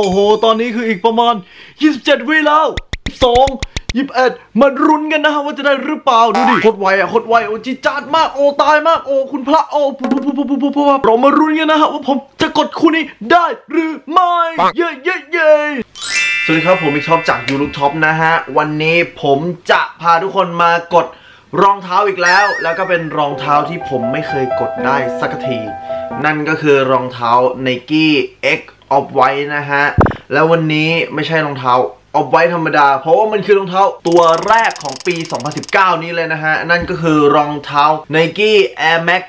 โอ้โห ตอนนี้คืออีกประมาณ 27 วิแล้ว 2 21มารุนกันนะฮะว่าจะได้หรือเปล่า ดูดิโคตรไวอะโคตรไวโอจิจาดมากโอตายมากโอคุณพระโอปุ๊บปุ๊บปุ๊บปุ๊บปุ๊บปุ๊บเรามารุนกันนะฮะว่าผมจะกดคู่นี้ได้หรือไม่เย้เย้เย้สวัสดีครับผมมิกท็อปจากยูลูท็อปนะฮะ วันนี้ผมจะพาทุกคนมากดรองเท้าอีกแล้ว แล้วก็เป็นรองเท้าที่ผมไม่เคยกดได้สักที นั่นก็คือรองเท้า Nike X Off White นะฮะ แล้ววันนี้ไม่ใช่รองเท้า Off White ธรรมดา เพราะว่ามันคือรองเท้าตัวแรกของปี 2019 นี้เลยนะฮะ นั่นก็คือรองเท้า Nike Air Max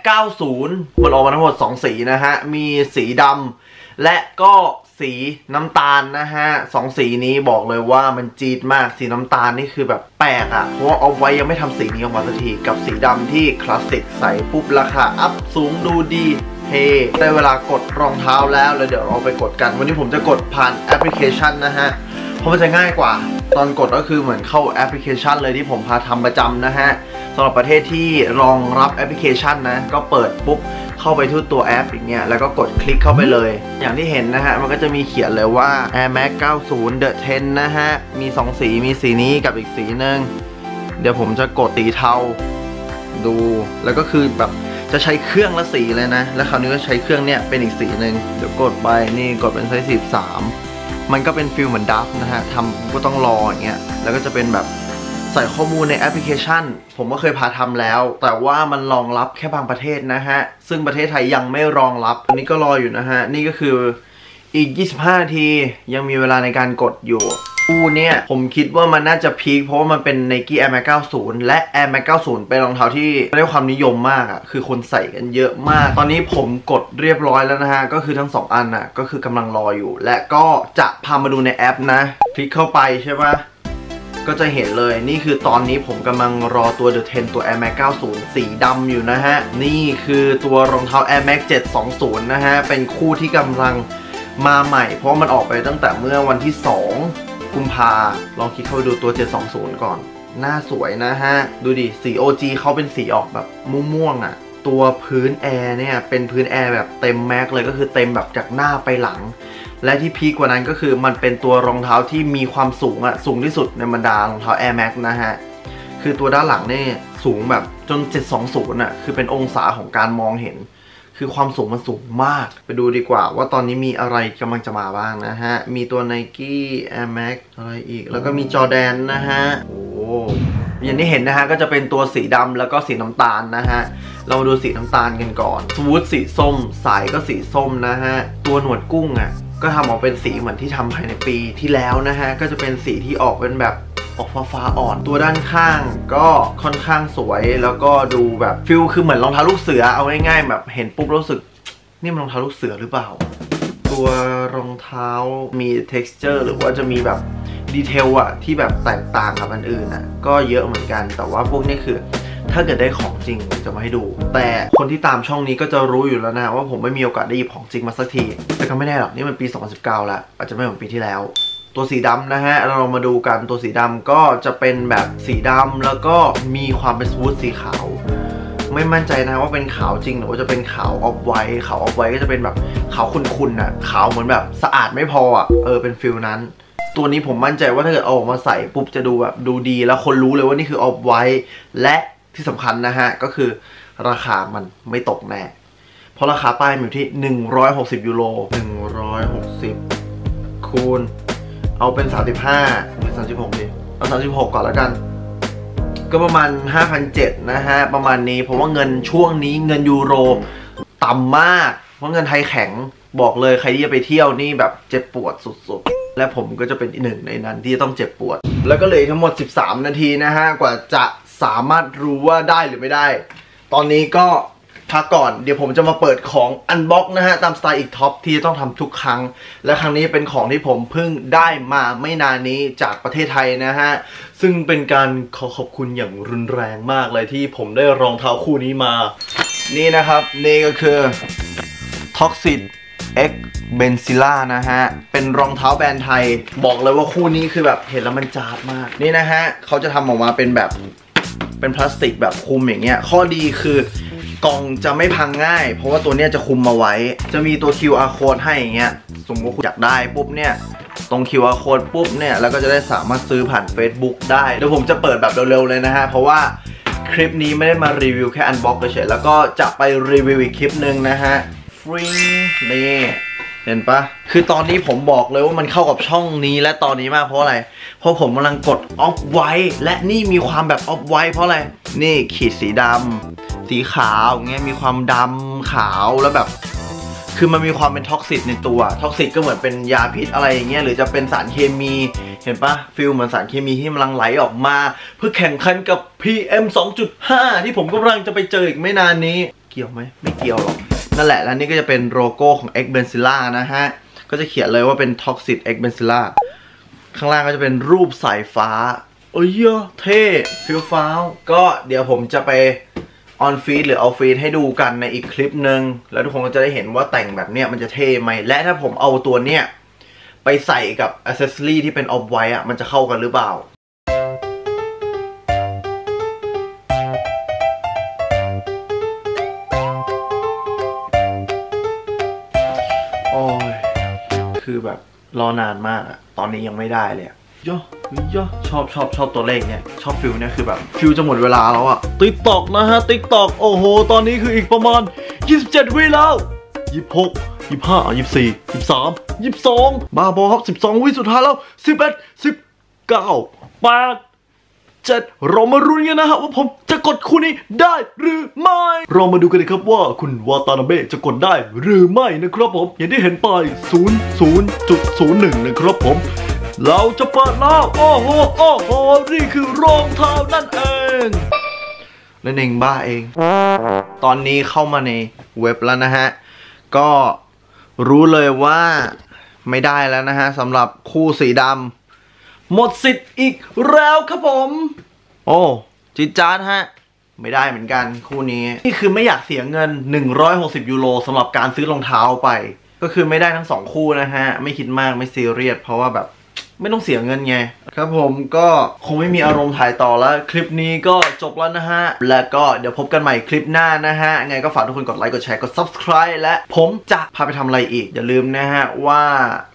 90 มันออกมาทั้งหมด 2 สีนะฮะ มีสีดำและก็สีน้ำตาลนะฮะสองสีนี้บอกเลยว่ามันจี๊ดมากสีน้ำตาลนี่คือแบบแปลกอะ่ะ เพราะว่าเอาไว้ยังไม่ทำสีนี้ออกมาสักที กับสีดำที่คลาสสิกใส่ปุ๊บราคาอัพสูงดูดี เฮได้เวลากดรองเท้าแล้วแล้วเดี๋ยวเราไปกดกัน วันนี้ผมจะกดผ่านแอปพลิเคชันนะฮะเพราะมันจะง่ายกว่า ตอนกดก็คือเหมือนเข้าแอปพลิเคชันเลยที่ผมพาทำประจำนะฮะสำหรับประเทศที่รองรับแอปพลิเคชันนะก็เปิดปุ๊บเข้าไปที่ตัวแอปอย่างเงี้ยแล้วก็กดคลิกเข้าไปเลย อย่างที่เห็นนะฮะ มันก็จะมีเขียนเลยว่า Air Max 90 The 10 นะฮะ มี 2 สีมีสีนี้กับอีกสีหนึ่งเดี๋ยวผมจะกดสีเทาดู แล้วก็คือแบบ จะใช้เครื่องละสีเลยนะ แล้วคราวนี้ก็ใช้เครื่องเนี้ยเป็นอีกสีหนึ่งเดี๋ยวกดไปนี่กดเป็นไซส์13มันก็เป็นฟิลเหมือนดับนะฮะทำก็ต้องรออย่างเงี้ยแล้วก็จะเป็นแบบใส่ข้อมูลในแอปพลิเคชัน ผมก็เคยพาทำแล้ว แต่ว่ามันรองรับแค่บางประเทศนะฮะ ซึ่งประเทศไทยยังไม่รองรับอันนี้ก็รออยู่นะฮะ นี่ก็คืออีก 25 นาทียังมีเวลาในการกดอยู่ คู่เนี่ย ผมคิดว่ามันน่าจะพีคเพราะว่ามันเป็น Nike Air Max 90 และ Air Max 90 เป็นรองเท้าที่ได้ความนิยมมากอะ่ะ คือคนใส่กันเยอะมาก ตอนนี้ผมกดเรียบร้อยแล้วนะฮะ ก็คือทั้ง 2 อันอะ ก็คือกำลังรออยู่ และก็จะพามาดูในแอปนะ คลิกเข้าไปใช่ปะก็จะเห็นเลยนี่คือตอนนี้ผมกำลังรอตัว The 10ตัว Air Max 90 สีดำอยู่นะฮะ นี่คือตัวรองเท้า Air Max 720 นะฮะ เป็นคู่ที่กำลังมาใหม่ เพราะมันออกไปตั้งแต่เมื่อวันที่ 2 กุมภาลองคลิกเข้าไปดูตัว 720 ก่อน หน้าสวยนะฮะ ดูดิ สี OG เขาเป็นสีออกแบบม่วงๆอะ่ะ ตัวพื้นแอร์เนี่ย เป็นพื้นแอร์แบบเต็มแม็กเลยก็คือเต็มแบบจากหน้าไปหลัง และที่พีกว่านั้นก็คือมันเป็นตัวรองเท้าที่มีความสูงอะสูงที่สุดในบรรดารองเท้า Air Max นะฮะ คือตัวด้านหลังนี่สูงแบบจน 720อะคือเป็นองศาของการมองเห็น คือความสูงมันสูงมาก ไปดูดีกว่าว่าตอนนี้มีอะไรกำลังจะมาบ้างนะฮะ มีตัว Nike Air Max อะไรอีก แล้วก็มีจอแดนนะฮะ โอ้อย่างที่เห็นนะฮะ ก็จะเป็นตัวสีดำแล้วก็สีน้ำตาลนะฮะ เรามาดูสีน้ำตาลกันก่อนสวูดสีส้ม สายก็สีส้มนะฮะ ตัวหนวดกุ้งอะ่ะก็ทำออกเป็นสีเหมือนที่ทำภายในปีที่แล้วนะฮะ ก็จะเป็นสีที่ออกเป็นแบบ ออกฟ้าอ่อน ตัวด้านข้างก็ค่อนข้างสวย แล้วก็ดูแบบฟิลคือเหมือนรองเท้าลูกเสือเอาง่ายๆแบบเห็นปุ๊บรู้สึก นี่มันรองเท้าลูกเสือหรือเปล่า ตัวรองเท้ามี texture หรือว่าจะมีแบบดีเทลอะที่แบบแตกต่างกับอันอื่นอะก็เยอะเหมือนกัน แต่ว่าพวกนี้คือถ้าเกิดได้ของจริงจะมาให้ดู แต่คนที่ตามช่องนี้ก็จะรู้อยู่แล้วนะ ว่าผมไม่มีโอกาสได้หยิบของจริงมาสักที แต่ก็ไม่แน่หรอกนี่มันปี 2019 แล้วอาจจะไม่เหมือนปีที่แล้ว ตัวสีดำนะฮะ เรามาดูกันตัวสีดำก็จะเป็นแบบสีดำแล้วก็มีความเป็นสวูดสีขาว ไม่มั่นใจนะว่าเป็นขาวจริงหรือว่าจะเป็นขาวออฟไวท์ขาวออฟไวท์ก็จะเป็นแบบขาวขุ่นๆน่ะขาวเหมือนแบบสะอาดไม่พออะเออเป็นฟิลนั้น ตัวนี้ผมมั่นใจว่าถ้าเกิดเอาออกมาใส่ปุ๊บจะดูแบบดูดี แล้วคนรู้เลยว่านี่คือออฟไวท์และที่สำคัญนะฮะก็คือราคามันไม่ตกแน่เพราะราคาป้ายมันอยู่ที่ 160 ยูโร160 คูณ เอาเป็น 35หรือ36ดิเอา 36 ก่อนแล้วกัน ก็ประมาณ5,700นะฮะ ประมาณนี้เพราะว่าเงินช่วงนี้เงินยูโรต่ำมาก เพราะเงินไทยแข็งบอกเลยใครที่จะไปเที่ยวนี่แบบเจ็บปวดสุดๆ และผมก็จะเป็นหนึ่งในนั้นที่ต้องเจ็บปวด แล้วก็เลยทั้งหมด 13 นาทีนะฮะ กว่าจะสามารถรู้ว่าได้หรือไม่ได้ ตอนนี้ก็ พักก่อนเดี๋ยวผมจะมาเปิดของอันบ็อกนะฮะ ตามสไตล์อีกท็อปที่ต้องทำทุกครั้ง และครั้งนี้เป็นของที่ผมเพิ่งได้มาไม่นานนี้จากประเทศไทยนะฮะ ซึ่งเป็นการขอขอบคุณอย่างรุนแรงมากเลยที่ผมได้รองเท้าคู่นี้มา นี่นะครับ นี่ก็คือ Toxic X Benzilla นะฮะ เป็นรองเท้าแบรนด์ไทย บอกเลยว่าคู่นี้คือแบบเห็นแล้วมันจาดมาก นี่นะฮะเขาจะทำออกมาเป็นแบบเป็นพลาสติกแบบคุมอย่างเงี้ย ข้อดีคือ กล่องจะไม่พังง่าย เพราะว่าตัวเนี้ยจะคุมมาไว้ จะมีตัว QR code ให้อย่างเงี้ยสมมติคุณอยากได้ปุ๊บเนี่ยตรง QR code ปุ๊บเนี่ยแล้วก็จะได้สามารถซื้อผ่าน Facebook ได้เดี๋ยวผมจะเปิดแบบเร็วๆเลยนะฮะเพราะว่าคลิปนี้ไม่ได้มารีวิวแค่อันบ็อกเฉยๆแล้วก็จะไปรีวิวอีกคลิปหนึ่งนะฮะฟรีนี่ เห็นปะคือตอนนี้ผมบอกเลยว่ามันเข้ากับช่องนี้และตอนนี้มากเพราะอะไร เพราะผมกำลังกดออฟไว้และนี่มีความแบบออฟไว้เพราะอะไร นี่ขีดสีดำสีขาวอย่างเงี้ยมีความดำขาวแล้วแบบ คือมันมีความเป็นท็อกซิตในตัวท็อกซิตก็เหมือนเป็นยาพิษอะไรอย่างเงี้ยหรือจะเป็นสารเคมีเห็นปะฟิลเหมือนสารเคมีที่กำลังไหลออกมา เพื่อแข่งขันกับ PM 2.5 ที่ผมกำลังจะไปเจออีกไม่นานนี้ เกี่ยวไหมไม่เกี่ยวหรอก นั่นแหละ แล้วนี่ก็จะเป็นโลโก้ของ X Benzilla นะฮะ ก็จะเขียนเลยว่าเป็น Toxic X Benzilla ข้างล่างก็จะเป็นรูปสายฟ้า โอ้ยเฮ้ยเท่ฟิลฟ้าวก็เดี๋ยวผมจะไปออนฟีดหรือเอาฟีดให้ดูกันในอีกคลิปหนึ่งแล้วทุกคนก็จะได้เห็นว่าแต่งแบบเนี้ยมันจะเท่ไหม และถ้าผมเอาตัวเนี้ยไปใส่กับอ c เซสซอรีที่เป็นออฟไว้อะมันจะเข้ากันหรือเปล่า แบบรอนานมากอะตอนนี้ยังไม่ได้เลยอะย่อย่อชอบชอบชอบตัวเลขเนี่ย ชอบฟิลเนี่ยคือแบบฟิลจะหมดเวลาแล้วอะติ๊กตอกนะฮะติ๊กตอกโอ้โห ตอนนี้คืออีกประมาณ 27 วิแล้ว 26 25 24 23 22บ้าบอครับ12วิสุดท้ายแล้ว11 19 8เจ็ด เรามารุ้นกันนะฮะว่าผมจะกดคู่นี้ได้หรือไม่ เรามาดูกันเลยครับว่าคุณวาตานาเบะจะกดได้หรือไม่นะครับผม อย่างที่เห็นไป 00.01 นะครับผม เราจะเปิดแล้วโอ้โหโอ้โหนี่คือรองเท้านั่นเองและเองบ้าเอง ตอนนี้เข้ามาในเว็บแล้วนะฮะ ก็รู้เลยว่าไม่ได้แล้วนะฮะสำหรับคู่สีดำ หมดสิทธิ์อีกแล้วครับผม โอ้จิตจานฮะ ไม่ได้เหมือนกันคู่นี้ นี่คือไม่อยากเสียเงิน 160 ยูโรสำหรับการซื้อรองเท้าไป ก็คือไม่ได้ทั้งสองคู่นะฮะ ไม่คิดมากไม่ซีเรียสเพราะว่าแบบ ไม่ต้องเสียเงินไง ครับผมก็คงไม่มีอารมณ์ถ่ายต่อแล้ว คลิปนี้ก็จบแล้วนะฮะ แล้วก็เดี๋ยวพบกันใหม่คลิปหน้านะฮะ ไงก็ฝากทุกคนกดไลค์ กดแชร์ กด subscribe และผมจะพาไปทำอะไรอีก อย่าลืมนะฮะว่า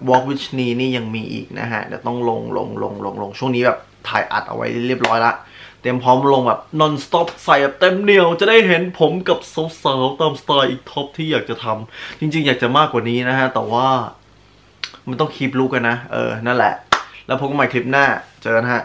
Walk with นี่นี่ยังมีอีกนะฮะ เดี๋ยวต้องลงลงลงลงลงช่วงนี้แบบถ่ายอัดเอาไว้เรียบร้อยละเตรียมพร้อมลงแบบ non stop ใส่แบบเต็มเหนียว จะได้เห็นผมกับสาวๆตามสไตล์อีกท็อปที่อยากจะทำจริง ๆ อยากจะมากกว่านี้นะฮะแต่ว่ามันต้องคีบลูกกันนะ เออ นั่นแหละ แล้วพบกันใหม่คลิปหน้า เจอกันฮะ